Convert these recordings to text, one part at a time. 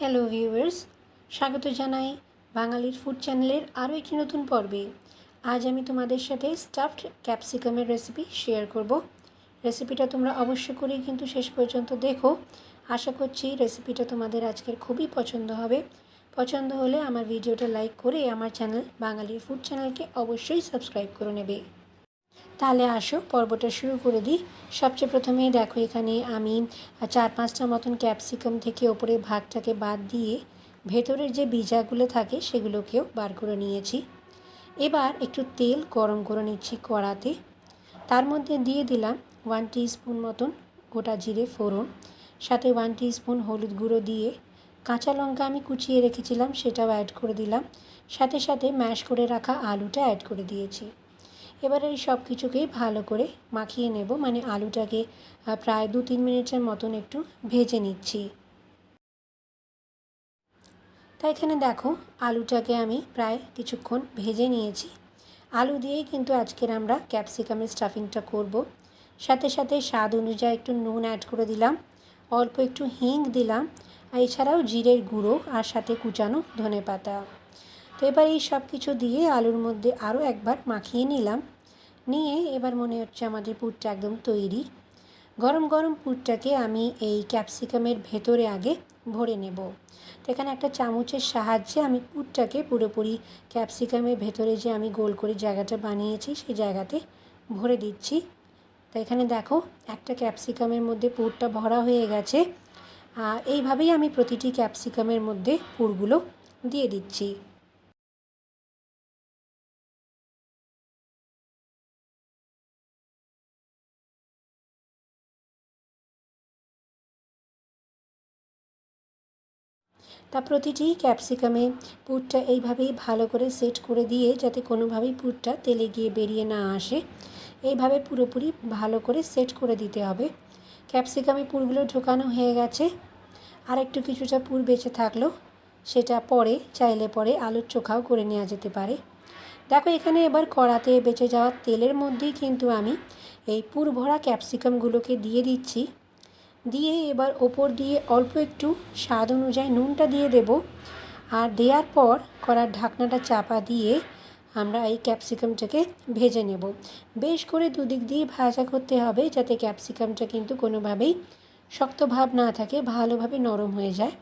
Hello viewers স্বাগত জানাই বাঙালির ফুড চ্যানেলের আরও একটি নতুন পর্বে। আজ আমি তোমাদের সাথে স্টাফড ক্যাপসিকামের রেসিপি শেয়ার করব। রেসিপিটা তোমরা অবশ্য করেই কিন্তু শেষ পর্যন্ত দেখো। আশা করছি রেসিপিটা তোমাদের আজকের খুবই পছন্দ হবে। পছন্দ হলে আমার ভিডিওটা লাইক করে আমার চ্যানেল বাঙালির ফুড চ্যানেলকে অবশ্যই সাবস্ক্রাইব করে নেবে। তাহলে আসো, পর্বটা শুরু করে দিই। সবচেয়ে প্রথমেই দেখো এখানে আমি চার পাঁচটা মতন ক্যাপসিকাম থেকে ওপরে ভাগটাকে বাদ দিয়ে ভেতরের যে বীজাগুলো থাকে সেগুলোকেও বার করে নিয়েছি। এবার একটু তেল গরম করে নিচ্ছি কড়াতে। তার মধ্যে দিয়ে দিলাম ওয়ান স্পুন মতন গোটা জিরে ফোড়ন, সাথে ওয়ান স্পুন হলুদ গুঁড়ো দিয়ে কাঁচা লঙ্কা আমি কুচিয়ে রেখেছিলাম, সেটাও অ্যাড করে দিলাম। সাথে সাথে ম্যাশ করে রাখা আলুটা অ্যাড করে দিয়েছি। এবার এই সব কিছুকেই ভালো করে মাখিয়ে নেব। মানে আলুটাকে প্রায় দু তিন মিনিটের মতন একটু ভেজে নিচ্ছি। তাই এখানে দেখো, আলুটাকে আমি প্রায় কিছুক্ষণ ভেজে নিয়েছি। আলু দিয়েই কিন্তু আজকের আমরা ক্যাপসিকামের স্টাফিংটা করব। সাথে সাথে স্বাদ অনুযায়ী একটু নুন অ্যাড করে দিলাম। অল্প একটু হিং দিলাম। এছাড়াও জিরের গুঁড়ো আর সাথে কুচানো ধনে পাতা তো এবার এই সব কিছু দিয়ে আলুর মধ্যে আরও একবার মাখিয়ে নিলাম। নিয়ে এবার মনে হচ্ছে আমাদের পুরটা একদম তৈরি। গরম গরম পুরটাকে আমি এই ক্যাপসিকামের ভেতরে আগে ভরে নেব। তো এখানে একটা চামচের সাহায্যে আমি পুরটাকে পুরোপুরি ক্যাপসিকামের ভেতরে যে আমি গোল করে জায়গাটা বানিয়েছি, সেই জায়গাতে ভরে দিচ্ছি। তো এখানে দেখো, একটা ক্যাপসিকামের মধ্যে পুরটা ভরা হয়ে গেছে। এইভাবেই আমি প্রতিটি ক্যাপসিকামের মধ্যে পুরগুলো দিয়ে দিচ্ছি। তা প্রতিটি ক্যাপসিকামে পুরটা এইভাবেই ভালো করে সেট করে দিয়ে যাতে কোনোভাবেই পুরটা তেলে গিয়ে বেরিয়ে না আসে, এইভাবে পুরোপুরি ভালো করে সেট করে দিতে হবে। ক্যাপসিকামে পুরগুলো ঢোকানো হয়ে গেছে। আর একটু কিছুটা পুর বেঁচে থাকল, সেটা পরে, চাইলে পরে আলুর চোখাও করে নেওয়া যেতে পারে। দেখো, এখানে এবার কড়াতে বেঁচে যাওয়া তেলের মধ্যেই কিন্তু আমি এই পুর ভরা ক্যাপসিকামগুলোকে দিয়ে দিচ্ছি। দিয়ে এবার ওপর দিয়ে অল্প একটু স্বাদ অনুযায়ী নুনটা দিয়ে দেব। আর দেওয়ার পর কড়ার ঢাকনাটা চাপা দিয়ে আমরা এই ক্যাপসিকামটাকে ভেজে নেব। বেশ করে দুদিক দিয়ে ভাজা করতে হবে যাতে ক্যাপসিকামটা কিন্তু কোনোভাবেই শক্ত ভাব না থাকে, ভালোভাবে নরম হয়ে যায়।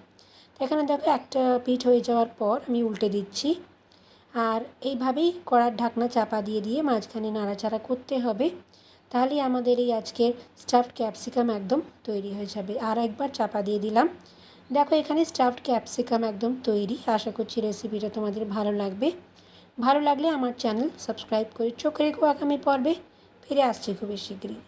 এখানে দেখো একটা পিঠ হয়ে যাওয়ার পর আমি উল্টে দিচ্ছি। আর এইভাবেই কড়ার ঢাকনা চাপা দিয়ে দিয়ে মাঝখানে নাড়াচাড়া করতে হবে। তাহলেই আমাদের এই আজকের স্টাফড ক্যাপসিকাম একদম তৈরি হয়ে যাবে। আর একবার চাপা দিয়ে দিলাম। দেখো, এখানে স্টাফড ক্যাপসিকাম একদম তৈরি। আশা করছি রেসিপিটা তোমাদের ভালো লাগবে। ভালো লাগলে আমার চ্যানেল সাবস্ক্রাইব করে চোখ রেখো আগামী পর্বে। ফিরে আসছি খুবই শীঘ্রই।